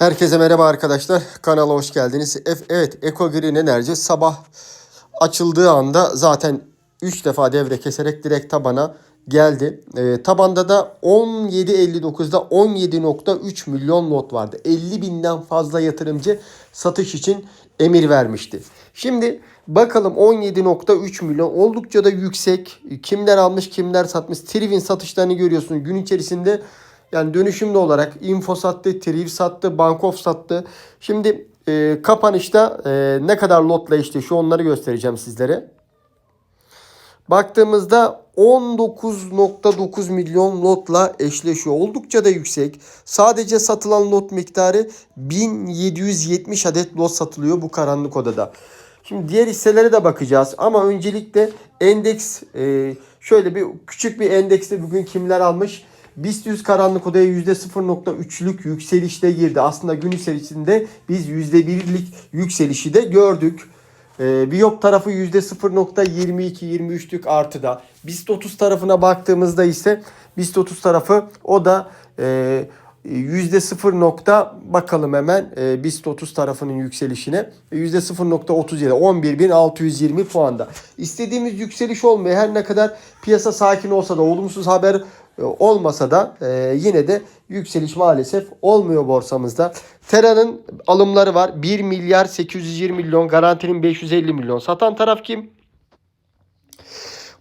Herkese merhaba arkadaşlar. Kanala hoş geldiniz. F- Evet, Eco Green Enerji sabah açıldığı anda zaten 3 defa devre keserek direkt tabana geldi. Ee, tabanda da 17.59'da 17.3 milyon lot vardı. 50 binden fazla yatırımcı satış için emir vermişti. Şimdi bakalım 17.3 milyon oldukça da yüksek. Kimler almış kimler satmış. Trivin satışlarını görüyorsunuz gün içerisinde. Yani dönüşümlü olarak Info sattı, Triv sattı, Bankof sattı. Şimdi e, kapanışta e, ne kadar lotla eşleşiyor onları göstereceğim sizlere. Baktığımızda 19.9 milyon lotla eşleşiyor. Oldukça da yüksek. Sadece satılan lot miktarı 1770 adet lot satılıyor bu karanlık odada. Şimdi diğer hisselere de bakacağız ama öncelikle endeks e, şöyle bir küçük bir endekste bugün kimler almış? BIST 100 karanlık odaya %0.3'lük yükselişte girdi. Aslında gün içerisinde biz %1'lik yükselişi de gördük. Ee, Biyop tarafı %0.22-23'lük artıda. BIST 30 tarafına baktığımızda ise BIST 30 tarafı o da e, %0 nokta bakalım hemen e, BIST 30 tarafının yükselişine %0.37 11.620 puanda. İstediğimiz yükseliş olmuyor. Her ne kadar piyasa sakin olsa da olumsuz haber e, olmasa da e, yine de yükseliş maalesef olmuyor borsamızda. Tera'nın alımları var. 1 milyar 820 milyon, garantinin 550 milyon. Satan taraf kim?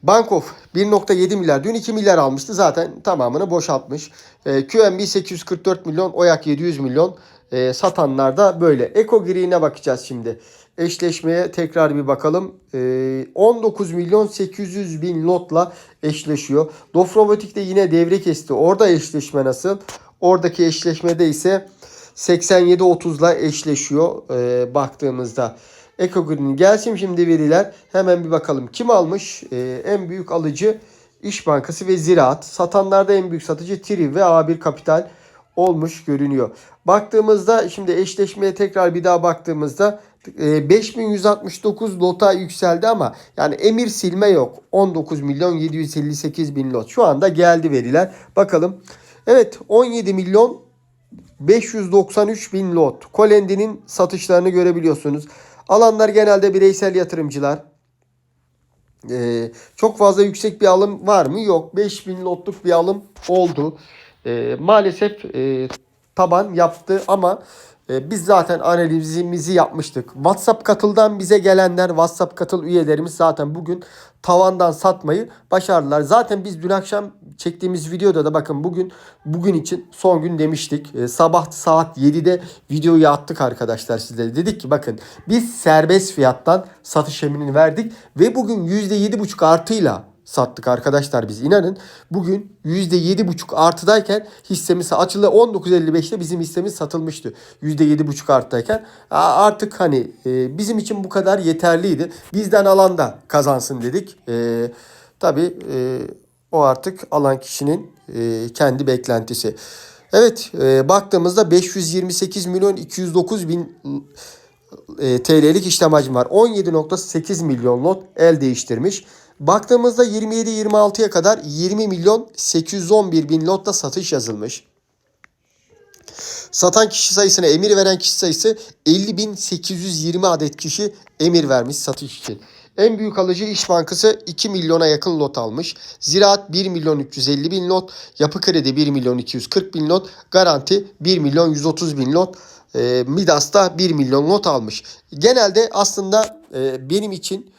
Bankof 1.7 milyar. Dün 2 milyar almıştı. Zaten tamamını boşaltmış. E, QNB 844 milyon. Oyak 700 milyon. E, satanlar da böyle. Eco Green'e bakacağız şimdi. Eşleşmeye tekrar bir bakalım. E, 19 milyon 800 bin lotla eşleşiyor. Dofrobotik de yine devre kesti. Orada eşleşme nasıl? Oradaki eşleşmede ise 87-30'la eşleşiyor e, baktığımızda. Eco Green gelsin şimdi veriler. Hemen bir bakalım. Kim almış? Ee, en büyük alıcı İş Bankası ve Ziraat. Satanlarda en büyük satıcı Tri ve A1 Kapital olmuş görünüyor. Baktığımızda şimdi eşleşmeye tekrar bir daha baktığımızda e, 5169 lota yükseldi ama yani emir silme yok. 19 milyon 758 bin lot. Şu anda geldi veriler. Bakalım. Evet 17 milyon 593 bin lot. Kolendi'nin satışlarını görebiliyorsunuz. Alanlar genelde bireysel yatırımcılar. Ee, çok fazla yüksek bir alım var mı? Yok. 5000 lotluk bir alım oldu. Ee, maalesef e, taban yaptı ama e, biz zaten analizimizi yapmıştık. WhatsApp katıldan bize gelenler, WhatsApp katıl üyelerimiz zaten bugün tavandan satmayı başardılar. Zaten biz dün akşam çektiğimiz videoda da bakın bugün bugün için son gün demiştik. E, sabah saat 7'de videoyu attık arkadaşlar sizlere. Dedik ki bakın biz serbest fiyattan satış emrini verdik ve bugün %7,5 artıyla sattık arkadaşlar biz inanın. Bugün %7,5 artıdayken hissemiz açıldı 19.55'te bizim hissemiz satılmıştı. %7,5 artıdayken Aa, artık hani e, bizim için bu kadar yeterliydi. Bizden alan da kazansın dedik. E, tabii e, o artık alan kişinin e, kendi beklentisi. Evet e, baktığımızda 528 milyon 209 bin e, TL'lik işlem hacmi var. 17.8 milyon lot el değiştirmiş. Baktığımızda 27-26'ya kadar 20 milyon 811 bin lotta satış yazılmış. Satan kişi sayısına emir veren kişi sayısı 50.820 adet kişi emir vermiş satış için. En büyük alıcı İş Bankası 2 milyona yakın lot almış. Ziraat 1 milyon 350 bin lot. Yapı Kredi 1 milyon 240 bin lot. Garanti 1 milyon 130 bin lot. E, Midas da 1 milyon lot almış. Genelde aslında e, benim için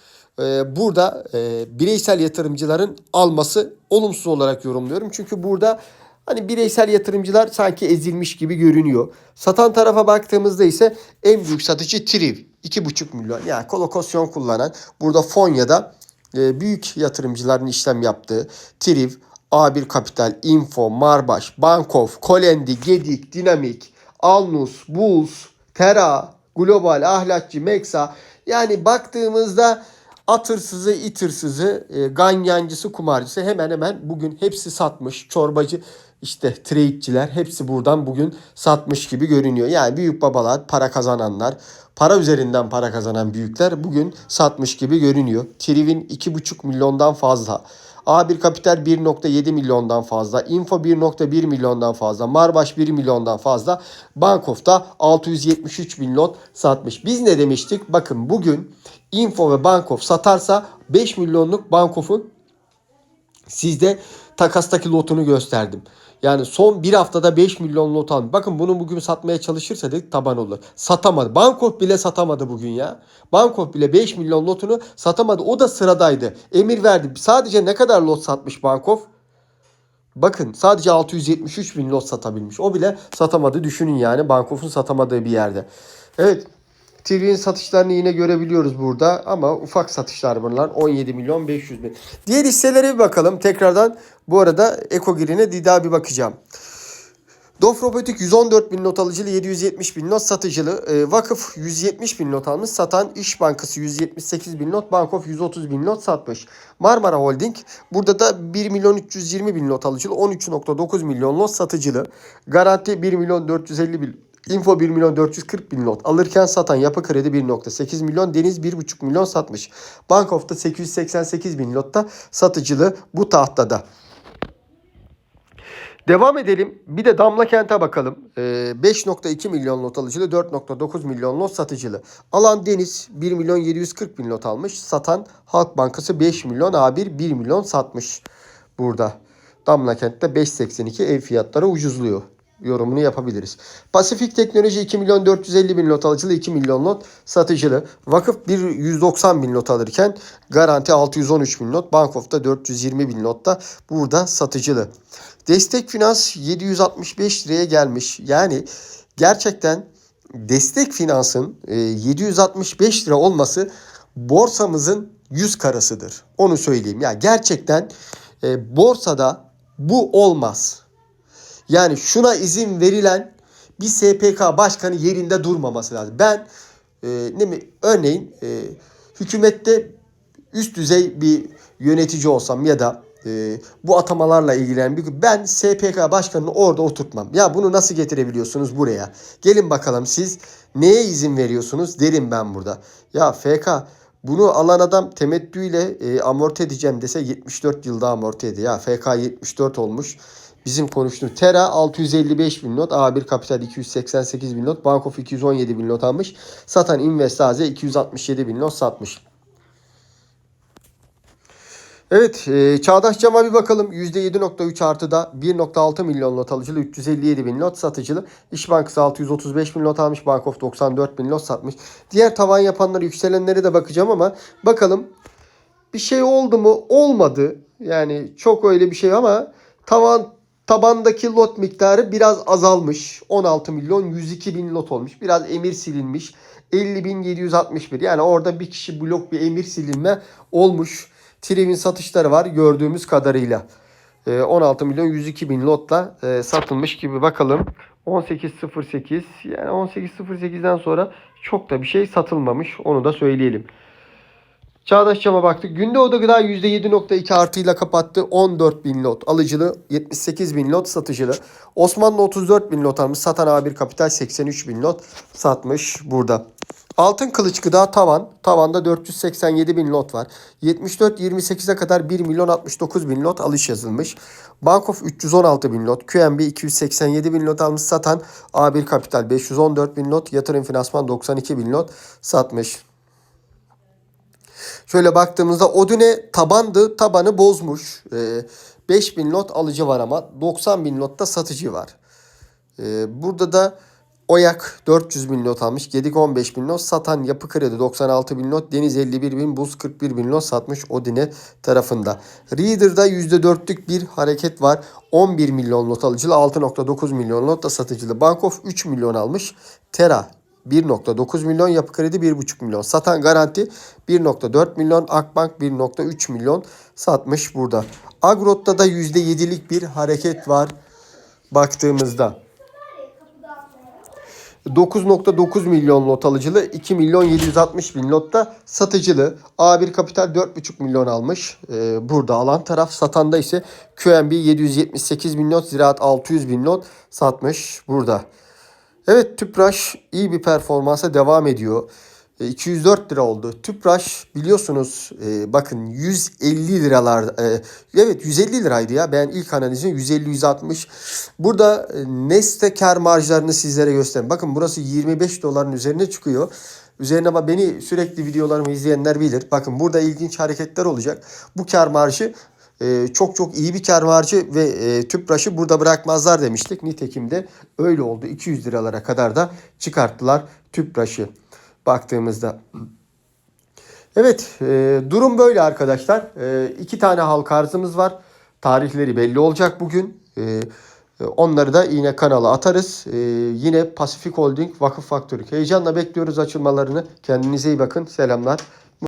burada e, bireysel yatırımcıların alması olumsuz olarak yorumluyorum. Çünkü burada hani bireysel yatırımcılar sanki ezilmiş gibi görünüyor. Satan tarafa baktığımızda ise en büyük satıcı Triv 2,5 milyon. Yani kolokasyon kullanan burada Fonya'da e, büyük yatırımcıların işlem yaptığı Triv, A1 Kapital, Info, Marbaş, Bankof, Kolendi, Gedik, Dinamik, Alnus, Bulls, Tera, Global, Ahlakçı, Meksa yani baktığımızda at hırsızı, it hırsızı, e, ganyancısı, kumarcısı hemen hemen bugün hepsi satmış. Çorbacı işte trade'ciler hepsi buradan bugün satmış gibi görünüyor. Yani büyük babalar, para kazananlar, para üzerinden para kazanan büyükler bugün satmış gibi görünüyor. Triv'in 2,5 milyondan fazla A1 Kapital 1.7 milyondan fazla. Info 1.1 milyondan fazla. Marbaş 1 milyondan fazla. Bankof'ta 673 bin lot satmış. Biz ne demiştik? Bakın bugün Info ve Bankof satarsa 5 milyonluk Bankof'un sizde takastaki lotunu gösterdim. Yani son bir haftada 5 milyon lot almış. Bakın bunu bugün satmaya çalışırsa dedik taban olur. Satamadı. Bankof bile satamadı bugün ya. Bankof bile 5 milyon lotunu satamadı. O da sıradaydı. Emir verdi. Sadece ne kadar lot satmış Bankof? Bakın sadece 673 bin lot satabilmiş. O bile satamadı. Düşünün yani Bankof'un satamadığı bir yerde. Evet. TV'nin satışlarını yine görebiliyoruz burada ama ufak satışlar bunlar. 17 milyon 500 bin. Diğer hisselere bir bakalım. Tekrardan bu arada Ekogir'ine daha bir bakacağım. Dof Robotik 114 bin not alıcılı 770 bin not satıcılı. E, Vakıf 170 bin not almış. Satan İş Bankası 178 bin not. Bankof 130 bin not satmış. Marmara Holding burada da 1 milyon 320 bin not alıcılı. 13.9 milyon not satıcılı. Garanti 1 milyon 450 bin Info 1 milyon 440 bin lot alırken satan yapı kredi 1.8 milyon deniz 1.5 milyon satmış. Bank of'ta 888 bin lotta satıcılı bu tahtada. Devam edelim. Bir de Damla Kent'e bakalım. Ee, 5.2 milyon lot alıcılı, 4.9 milyon lot satıcılı. Alan Deniz 1 milyon 740 bin lot almış. Satan Halk Bankası 5 milyon A1 1 milyon satmış burada. Damla Kent'te 5.82 ev fiyatları ucuzluyor yorumunu yapabiliriz. Pasifik Teknoloji 2 milyon 450 bin lot alıcılı 2 milyon lot satıcılı. Vakıf 1 190 bin lot alırken Garanti 613 bin lot. Bankof'ta 420 bin lotta burada satıcılı. Destek Finans 765 liraya gelmiş. Yani gerçekten Destek Finans'ın 765 lira olması borsamızın yüz karasıdır. Onu söyleyeyim. Ya gerçekten e, borsada bu olmaz. Yani şuna izin verilen bir SPK başkanı yerinde durmaması lazım. Ben e, ne mi örneğin e, hükümette üst düzey bir yönetici olsam ya da e, bu atamalarla ilgilenen bir ben SPK başkanını orada oturtmam. Ya bunu nasıl getirebiliyorsunuz buraya? Gelin bakalım siz neye izin veriyorsunuz derim ben burada. Ya FK bunu alan adam temettüyle e, amorti edeceğim dese 74 yılda amorti ediyor. Ya FK 74 olmuş. Bizim konuştuğumuz Tera 655 bin not. A1 Kapital 288 bin not. Bankof 217 bin not almış. Satan Investaze 267 bin not satmış. Evet e, Çağdaş Cam'a bir bakalım. %7.3 artıda 1.6 milyon lot alıcılı 357 bin lot satıcılı. İş Bankası 635 bin lot almış. Bankof 94 bin lot satmış. Diğer tavan yapanları yükselenlere de bakacağım ama bakalım bir şey oldu mu? Olmadı. Yani çok öyle bir şey ama tavan tabandaki lot miktarı biraz azalmış. 16 milyon 102 bin lot olmuş. Biraz emir silinmiş. 50.761 yani orada bir kişi blok bir emir silinme olmuş. Triv'in satışları var gördüğümüz kadarıyla. 16 milyon 102 bin lotla e, satılmış gibi bakalım. 18.08 yani 18.08'den sonra çok da bir şey satılmamış onu da söyleyelim. Çağdaş Cam'a baktık. Günde Oda Gıda %7.2 artıyla kapattı. 14 bin lot alıcılı, 78 bin lot satıcılı. Osmanlı 34 bin lot almış. Satan A1 Kapital 83 bin lot satmış burada. Altın Kılıç Gıda tavan. Tavanda 487 bin lot var. 74-28'e kadar 1 milyon 69 bin lot alış yazılmış. Bankof 316 bin lot. QNB 287 bin lot almış. Satan A1 Kapital 514 bin lot. Yatırım Finansman 92 bin lot satmış. Şöyle baktığımızda Odine tabandı. Tabanı bozmuş. Ee, 5000 lot alıcı var ama 90 bin lotta satıcı var. Ee, burada da Oyak 400 bin lot almış. Gedik 15 bin lot. Satan Yapı Kredi 96 bin lot. Deniz 51 bin. Buz 41 bin lot satmış Odine tarafında. Reader'da %4'lük bir hareket var. 11 milyon lot alıcılı. 6.9 milyon lot da satıcılı. Bankof 3 milyon almış. Tera 1.9 milyon yapı kredi 1.5 milyon. Satan garanti 1.4 milyon. Akbank 1.3 milyon satmış burada. Agrot'ta da %7'lik bir hareket var baktığımızda. 9.9 milyon lot alıcılı, 2 milyon 760 bin lotta satıcılı. A1 Kapital 4.5 milyon almış. Ee, burada alan taraf satanda ise QNB 778 bin lot, Ziraat 600 bin lot satmış burada. Evet Tüpraş iyi bir performansa devam ediyor. e, 204 lira oldu. Tüpraş biliyorsunuz e, bakın 150 liralar e, evet 150 liraydı ya ben ilk analizim 150-160. Burada e, Neste kar marjlarını sizlere göstereyim. Bakın burası 25 doların üzerine çıkıyor. Üzerine bak beni sürekli videolarımı izleyenler bilir. Bakın burada ilginç hareketler olacak. Bu kar marjı e, çok çok iyi bir kar ve e, tüpraşı burada bırakmazlar demiştik. Nitekim de öyle oldu. 200 liralara kadar da çıkarttılar tüpraşı baktığımızda. Evet e, durum böyle arkadaşlar. E, iki tane halka arzımız var. Tarihleri belli olacak bugün. E, onları da yine kanala atarız. E, yine Pasifik Holding, Vakıf Faktörü. Heyecanla bekliyoruz açılmalarını. Kendinize iyi bakın. Selamlar.